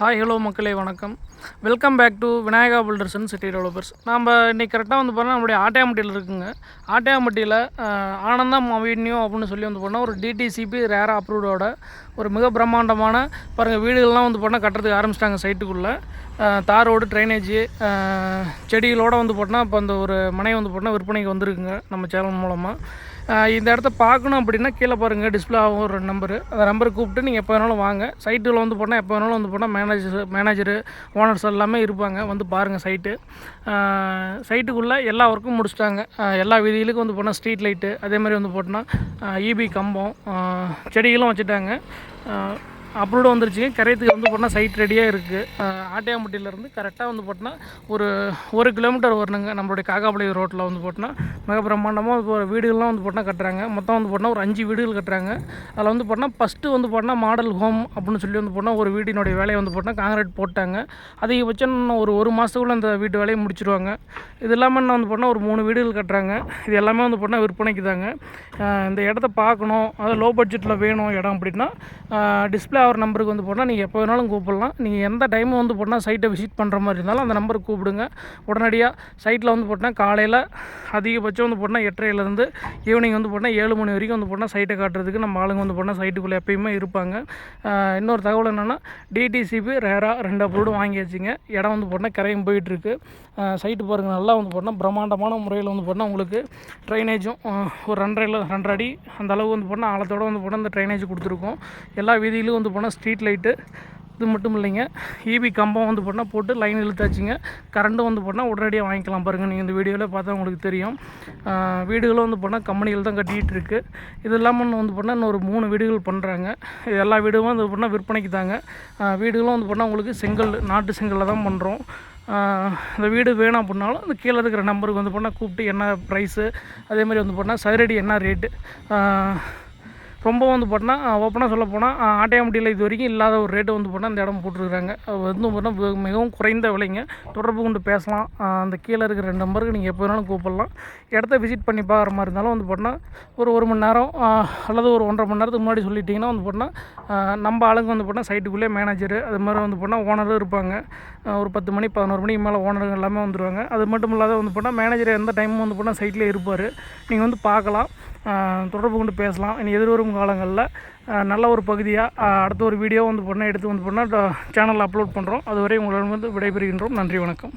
Hi hello மக்களே வணக்கம். Welcome back to Vinayaka builders and city developers நம்ம இன்றைக்கி கரெக்டாக வந்து பார்த்தா நம்மளுடைய ஆட்டையாம்பட்டியில் இருக்குங்க. ஆட்டையாம்பட்டியில் ஆனந்தம் அவென்யூ அப்படின்னு சொல்லி வந்து போனால் ஒரு டிடிசிபி ரேரா அப்ரூவ்டோட ஒரு மிக பிரம்மாண்டமான பாருங்கள் வீடுகள்லாம் வந்து போனால் கட்டுறதுக்கு ஆரம்பிச்சிட்டாங்க சைட்டுக்குள்ளே தார் ரோடு ட்ரைனேஜு செடிகளோடு வந்து போட்டால் இப்போ அந்த ஒரு மனை வந்து போட்டால் விற்பனைக்கு வந்திருக்குங்க நம்ம சேனல் மூலமாக இந்த இடத்த பார்க்கணும் அப்படின்னா கீழே பாருங்கள் டிஸ்பிளே ஆகும் ஒரு நம்பரு அந்த நம்பருக்கு கூப்பிட்டு நீங்கள் எப்போ வேணாலும் வாங்க. சைட்டில் வந்து போனால் எப்போ வேணாலும் வந்து போனால் மேனேஜர் மேனேஜரு ஓனர்ஸ் எல்லாமே இருப்பாங்க. வந்து பாருங்கள் சைட்டு சைட்டுக்குள்ளே எல்லா ஒர்க்கும் முடிச்சிட்டாங்க. எல்லா வீதிகளுக்கும் வந்து போனால் ஸ்ட்ரீட் லைட்டு அதே மாதிரி வந்து போட்டோன்னா இபி கம்பம் செடிகளும் வச்சுட்டாங்க. அப்ரூவ்டு வந்துருச்சுங்க கரையத்துக்கு வந்து போட்டால் சைட் ரெடியாக இருக்குது ஆட்டையாம்பட்டியிலேருந்து கரெக்டாக வந்து போட்டோன்னா ஒரு ஒரு கிலோமீட்டர் வரணுங்க நம்மளுடைய காக்காபாளையம் ரோட்டில் வந்து போட்டோன்னா மிக பிரம்மாண்டமாக இப்போ வீடுகள்லாம் வந்து போட்டால் கட்டுறாங்க மொத்தம் வந்து போட்டால் ஒரு அஞ்சு வீடுகள் கட்டுறாங்க அதில் வந்து போட்டால் ஃபஸ்ட்டு வந்து போட்டால் மாடல் ஹோம் அப்படின்னு சொல்லி வந்து போட்டால் ஒரு வீடினுடைய வேலையை வந்து போட்டால் காங்கிரீட் போட்டாங்க அதிகபட்சம் இன்னும் ஒரு ஒரு மாதத்துக்குள்ளே அந்த வீட்டு வேலையை முடிச்சிருவாங்க இது இல்லாமல் என்ன வந்து போட்டால் ஒரு மூணு வீடுகள் கட்டுறாங்க இது எல்லாமே வந்து போட்டால் விற்பனைக்கு தாங்க இந்த இடத்த பார்க்கணும் அது லோ பட்ஜெட்டில் வேணும் இடம் அப்படின்னா டிஸ்பிளே ஆகிற நம்பருக்கு வந்து போனால் நீங்கள் எப்போ வேணாலும் கூப்பிடலாம் நீங்கள் எந்த டைமும் வந்து போட்டால் சைட்டை விசிட் பண்ணுற மாதிரி இருந்தாலும் அந்த நம்பருக்கு கூப்பிடுங்க உடனடியாக சைட்டில் வந்து போட்டால் காலையில் அதிகபட்சம் வந்து போட்டால் எட்டரையிலேருந்து ஈவினிங் வந்து போட்டால் ஏழு மணி வரைக்கும் வந்து போட்டால் சைட்டை காட்டுறதுக்கு நம்ம ஆளுங்க வந்து போட்டால் சைட்டுக்குள்ளே எப்பயுமே இருப்பாங்க இன்னொரு தகவல் என்னென்னா டிடிசிபி ரேரா ரெண்டு அப்ரூவ்டும் வாங்கியாச்சுங்க இடம் வந்து போட்டால் கரையும் போயிட்டுருக்கு சைட்டு பாருங்கள் நல்லா வந்து போட்டால் பிரம்மாண்டமான முறையில் வந்து போட்டால் உங்களுக்கு ட்ரைனேஜும் ஒரு ரெண்டரை ரெண்டரை அடி அந்த அளவு வந்து போட்டால் ஆழத்தோடு வந்து போட்டால் அந்த ட்ரைனேஜ் கொடுத்துருக்கோம் எல்லா வீதியிலும் வந்து போனால் ஸ்ட்ரீட் லைட்டு இது மட்டும் இல்லைங்க. ஈபி கம்பம் வந்து போட்டால் போட்டு லைன் இழுத்தாச்சுங்க. கரண்ட்டும் வந்து போட்டால் உடனடியாக வாங்கிக்கலாம் பாருங்கள் நீங்கள் இந்த வீடியோவில் பார்த்தா உங்களுக்கு தெரியும். வீடுகளும் வந்து போனால் கம்பெனிகள் தான் கட்டிகிட்டு இருக்குது இது இல்லாமல் இன்னும் வந்து போனால் இன்னும் ஒரு மூணு வீடுகள் பண்ணுறாங்க இது எல்லா வீடும் வந்து போனால் விற்பனைக்கு தாங்க. வீடுகளும் வந்து போனால் உங்களுக்கு செங்கல் நாட்டு செங்கல்ல தான் பண்ணுறோம் இந்த வீடு வேணும் அப்படின்னாலும் இந்த கீழே இருக்கிற நம்பருக்கு வந்து போனால் கூப்பிட்டு என்ன ப்ரைஸு அதே மாதிரி வந்து போனால் சதுரடி என்ன ரேட்டு ரொம்ப வந்து பார்த்தோன்னா ஓப்பனாக சொல்ல போனால் ஆட்டையாம்பட்டியில் இது வரைக்கும் இல்லாத ஒரு ரேட்டு வந்து போட்டால் இந்த இடம் போட்டிருக்காங்க. அது வந்து போட்டால் மிகவும் குறைந்த விலைங்க. தொடர்பு கொண்டு பேசலாம். அந்த கீழே இருக்கிற ரெண்டு நம்பருக்கு நீங்கள் எப்போ வேணாலும் கூப்பிடலாம். இடத்த விசிட் பண்ணி பார்க்குற மாதிரி இருந்தாலும் வந்து பார்த்தோன்னா ஒரு ஒரு மணி நேரம் அல்லது ஒரு ஒன்றரை மணி நேரத்துக்கு முன்னாடி சொல்லிட்டிங்கன்னா வந்து பார்த்தோன்னா நம்ம ஆளுங்க வந்து போட்டால் சைட்டுக்குள்ளேயே மேனேஜரு அது மாதிரி வந்து போட்டால் ஓனரும் இருப்பாங்க. ஒரு பத்து மணி பதினோரு மணிக்கு மேலே ஓனருங்க எல்லாமே வந்துடுவாங்க அது மட்டும் இல்லாத வந்து போட்டால் மேனேஜர் எந்த டைமும் வந்து போட்டால் சைட்லேயே இருப்பார். நீங்கள் வந்து பார்க்கலாம் தொடர்பு கொண்டு பேசலாம். இனி எதிர்வரும் காலங்களில் நல்ல ஒரு பகுதியாக அடுத்த ஒரு வீடியோ வந்து பண்ணால் எடுத்து வந்து பண்ணால் சேனலில் அப்லோட் பண்ணுறோம் அதுவரை உங்களிடம் வந்து விடைபெறுகின்றோம். நன்றி வணக்கம்.